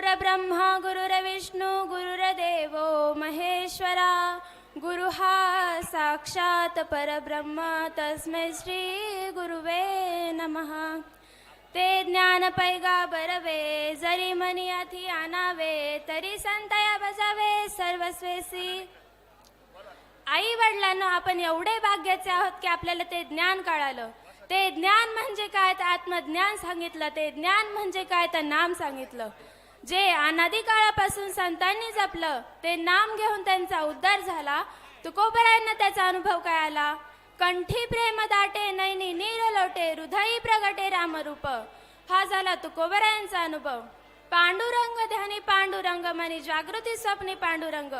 गुरुर्ब्रह्मा गुरुर्विष्णू गुरुर्देवो महेश्वरा गुरु हा साक्षात परब्रह्म तस्मै श्री गुरुवे नमः. ते ज्ञान पैगा बरवे जरी मनी अथी आणावे तरी संतया बजावे सर्वस्वेसी. आई वडिलांनो आपण एवढे भाग्याचे आहोत की आपल्याला ते ज्ञान कळालं. ते ज्ञान म्हणजे काय? तर आत्मज्ञान सांगितलं ते ज्ञान म्हणजे काय? तर नाम सांगितलं. जे अनादी काळापासून संतांनी जपलं ते नाम घेऊन त्यांचा उद्धार झाला. तुकोबरायांना त्याचा अनुभव काय आला? कंठी प्रेम दाटे नैनी नीर लोटे हृदयी प्रगटे रामरूप. हा झाला तुकोबरायांचा अनुभव. पांडुरंग ध्यानी पांडुरंग मनी जागृती स्वप्नी पांडुरंग.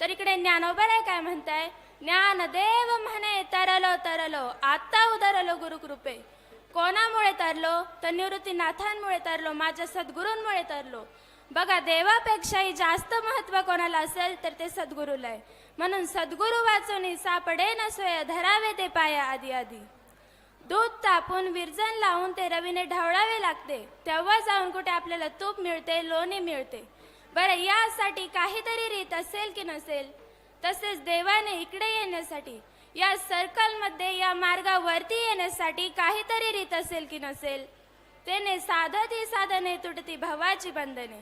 तर इकडे ज्ञानोबराय काय म्हणताय? ज्ञानदेव म्हणे तरलो तरलो आता उदरलो गुरुकृपे. कोणामुळे तरलो? तर निवृत्तीनाथांमुळे तरलो माझ्या सद्गुरूंमुळे तरलो. बघा देवापेक्षाही जास्त महत्त्व कोणाला असेल तर ते सद्गुरूला आहे. म्हणून सद्गुरू वाचून सापडे न धरावे ते पाया आधी आधी. दूध तापून विरजन लावून ते रवीने ढवळावे लागते. तेव्हा जाऊन कुठे आपल्याला तूप मिळते लोणी मिळते. बरं यासाठी काहीतरी रीत असेल की नसेल? तसेच देवाने इकडे येण्यासाठी या सर्कलमध्ये या मार्गावरती येण्यासाठी काहीतरी रीत असेल की नसेल त्याने साधती साधने तुटती भवाची बंधने.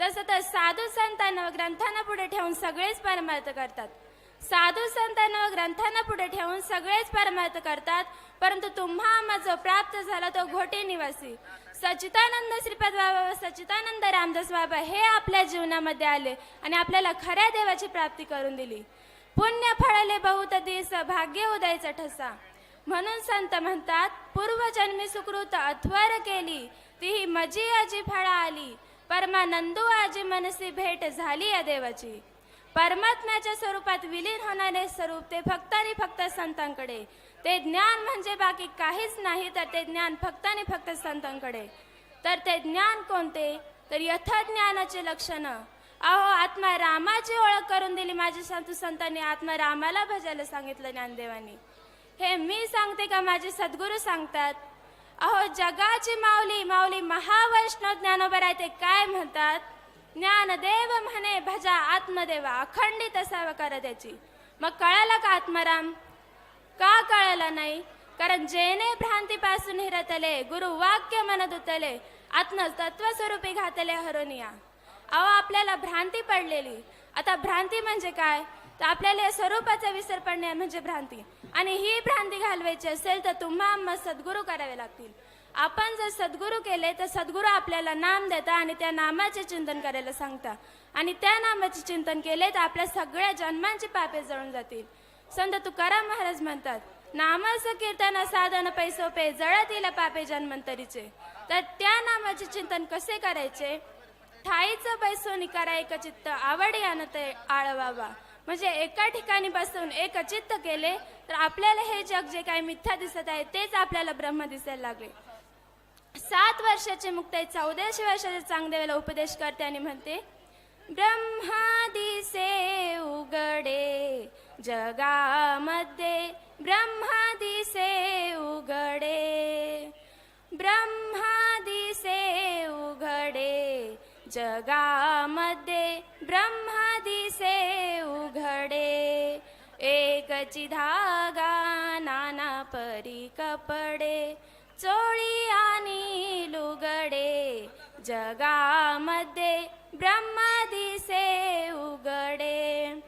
तसं तर साधू संतांना ग्रंथांना पुढे ठेवून सगळेच परमार्थ करतात. साधू संतांना ग्रंथांना पुढे ठेवून सगळेच परमार्थ करतात परंतु तुम्हा आम्हा जो प्राप्त झाला तो घोटे निवासी. सचितानंद श्रीपद बाबा सचितानंद रामदास बाबा हे आपल्या जीवनामध्ये आले आणि आपल्याला खऱ्या देवाची प्राप्ती करून दिली. पुण्य फळले बहुत दिस भाग्य उदयचा ठसा. म्हणून संत म्हणतात पूर्वजन्मी सुकृत अथवर केली ती ही मजी आजी फळा आली. परमानंदू आजी मनसी भेट झाली या देवाची. परमात्म्याच्या स्वरूपात विलीन होणारे स्वरूप ते फक्त आणि फक्त संतांकडे. ते ज्ञान म्हणजे बाकी काहीच नाही तर ते ज्ञान फक्त आणि फक्त संतांकडे. तर ते ज्ञान कोणते? तर यथाज्ञानाचे लक्षणं. अहो आत्मा रामाची ओळख करून दिली माझ्या संत संतांनी. आत्मा रामाला भजायला सांगितलं ज्ञानदेवानी. हे मी सांगते का? माझे सद्गुरू सांगतात. अहो जगाची माऊली माऊली महावैष्णव ज्ञानोबराय आहे ते काय म्हणतात? ज्ञानदेव म्हणे भजा आत्मदेवा अखंडित असावं कर त्याची मग कळाला का आत्माराम? का कळाला नाही? कारण जेने भ्रांतीपासून हिरतले गुरु वाक्य म्हणत उतले आत्म तत्वस्वरूपी घातले हरोनिया. अहो आपल्याला भ्रांती पडलेली. आता भ्रांती म्हणजे काय? तर आपल्याला या स्वरूपाचा विसर पडणे म्हणजे भ्रांती. आणि ही भ्रांती घालवायची असेल तर तुम्हा आम्हा सद्गुरू करावे लागतील. आपण जर सद्गुरू केले तर सद्गुरू आपल्याला नाम देता आणि त्या नामाचे चिंतन करायला सांगता. आणि त्या नामाचे चिंतन केले तर आपल्या सगळ्या जन्मांची पापे जळून जातील. संत तुकाराम महाराज म्हणतात नामाचं कीर्तन साधन पैसोपे जळतील पापे जन्मंतरीचे. तर त्या नामाचे चिंतन कसे करायचे? ठाईचं बैसोनी करा एक चित्त आवडी आणते आळवावा. म्हणजे एका ठिकाणी बसून एक चित्त केले तर आपल्याला हे जग जे काही मिथ्या दिसत आहे तेच आपल्याला ब्रह्म दिसायला लागले. सात वर्षाचे मुक्ताई चौदाशे वर्षाचे चांगदेवाला उपदेश करते आणि म्हणते ब्रह्मादिसे उघडे जगामध्ये ब्रह्मादिसे उघडे जगामध्ये ब्रह्मादिसे उघडे एकची धागा नाना परी कपडे चोळी आणि लुगडे जगामध्ये ब्रह्मादिसे उघडे.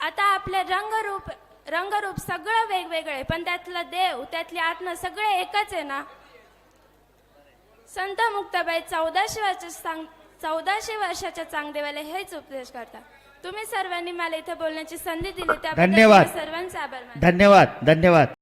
आता आपलं रंगरूप रंगरूप सगळं वेगवेगळं आहे पण त्यातलं देव त्यातली आत्मा सगळे एकच आहे ना? संत मुक्ताबाई चौदाशे वर्ष सांग चौदाशे वर्षाच्या चांगदेवाला हेच उपदेश करतात. तुम्ही सर्वांनी मला इथे बोलण्याची संधी दिली त्याबद्दल धन्यवाद. सर्वांचे आभार मानते. धन्यवाद धन्यवाद.